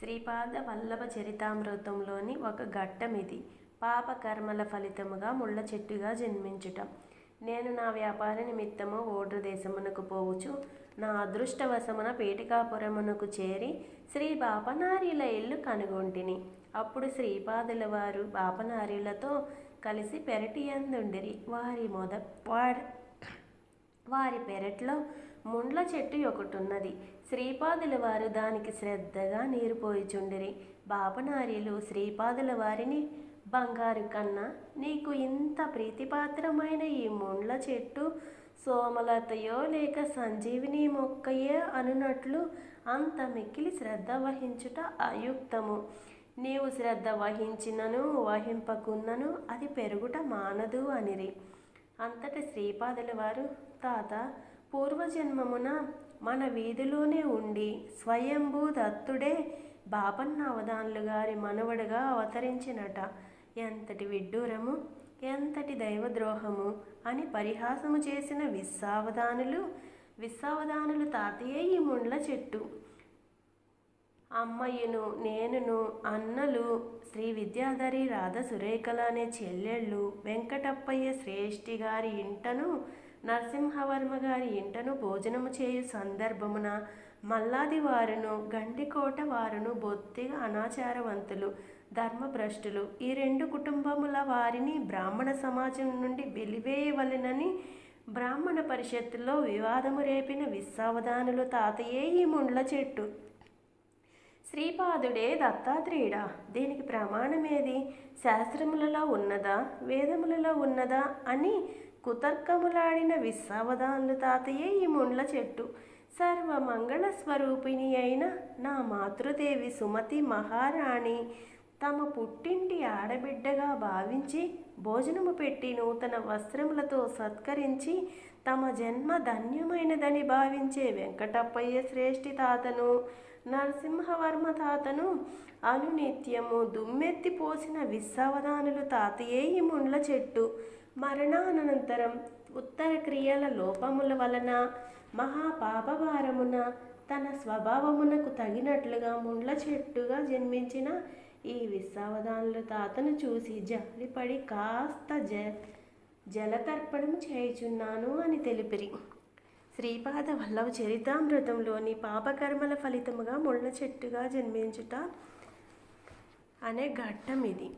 శ్రీపాద వల్లభ చరితామృతంలోని ఒక ఘట్టం ఇది పాప కర్మల ఫలితముగా ముళ్ళ చెట్టుగా జన్మించుట. నేను నా వ్యాపార నిమిత్తము ఓడ్ర దేశమునకు పోవుచు నా అదృష్టవశమున పేటికాపురమునకు చేరి శ్రీ బాపనారీల ఇల్లు కనుగొంటిని. అప్పుడు శ్రీపాదుల వారు బాపనారీలతో కలిసి పెరటి అందుండిరి వారి మొద వారి పెరట్లో ముండ్ల చెట్టు ఒకటున్నది. శ్రీపాదుల వారు దానికి శ్రద్ధగా నీరు పోయిచుండిరి. బాపనారీలు శ్రీపాదుల వారిని బంగారు కన్నా నీకు ఇంత ప్రీతిపాత్రమైన ఈ ముండ్ల చెట్టు సోమలతయో లేక సంజీవిని మొక్కయే అనునట్లు అంత మిక్కిలి శ్రద్ధ వహించుట అయుక్తము. నీవు శ్రద్ధ వహించినను వహింపకున్నను అది పెరుగుట మానదు అనిరి. అంతటి శ్రీపాదుల వారు తాత పూర్వజన్మమున మన వీధిలోనే ఉండి స్వయంభూ దత్తుడే బాపన్న అవధానులు గారి మనవడుగా అవతరించినట. ఎంతటి విడ్డూరము ఎంతటి దైవద్రోహము అని పరిహాసము చేసిన విస్సావధానులు విస్సావధానులు తాతయ్య ఈ ముండ్ల చెట్టు. అమ్మయ్యను నేనును అన్నలు శ్రీ విద్యాధరి రాధ సురేఖల అనే చెల్లెళ్ళు వెంకటప్పయ్య శ్రేష్ఠి గారి ఇంటను నరసింహవర్మ గారి ఇంటను భోజనము చేయు సందర్భమున మల్లాది వారును గండికోట వారును బొత్తిగా అనాచారవంతులు ధర్మభ్రష్టులు ఈ రెండు కుటుంబముల వారిని బ్రాహ్మణ సమాజం నుండి వెలివేయవలెనని బ్రాహ్మణ పరిషత్తులో వివాదము రేపిన విశ్వావధానులు తాతయ్యే ఈ ముండ్ల చెట్టు. శ్రీపాదుడే దత్తాత్రేయుడా? దీనికి ప్రమాణమేది? శాస్త్రములలో ఉన్నదా? వేదములలో ఉన్నదా? అని కుతర్కములాడిన విస్సావధానులు తాతయ్యే ఈ ముండ్ల చెట్టు. సర్వమంగళ స్వరూపిణి అయిన నా మాతృదేవి సుమతి మహారాణి. తమ పుట్టింటి ఆడబిడ్డగా భావించి భోజనము పెట్టి నూతన వస్త్రములతో సత్కరించి తమ జన్మ ధన్యమైనదని భావించే వెంకటప్పయ్య శ్రేష్ఠి తాతను నరసింహవర్మ తాతను అనునిత్యము దుమ్మెత్తి పోసిన విస్సావధానులు తాతయే ఈ ముండ్ల చెట్టు. మరణానంతరం ఉత్తర క్రియల లోపముల వలన మహాపాపభారమున తన స్వభావమునకు తగినట్లుగా ముండ్ల చెట్టుగా జన్మించిన ఈ విస్సావధానుల తాతను చూసి జాలిపడి కాస్త జ జలతర్పణం చేయుచున్నాను అని తెలిపిరి. శ్రీపాద వల్లవ చరితామృతంలోని పాపకర్మల ఫలితముగా ముళ్ళ చెట్టుగా జన్మించుట అనే ఘట్టం ఇది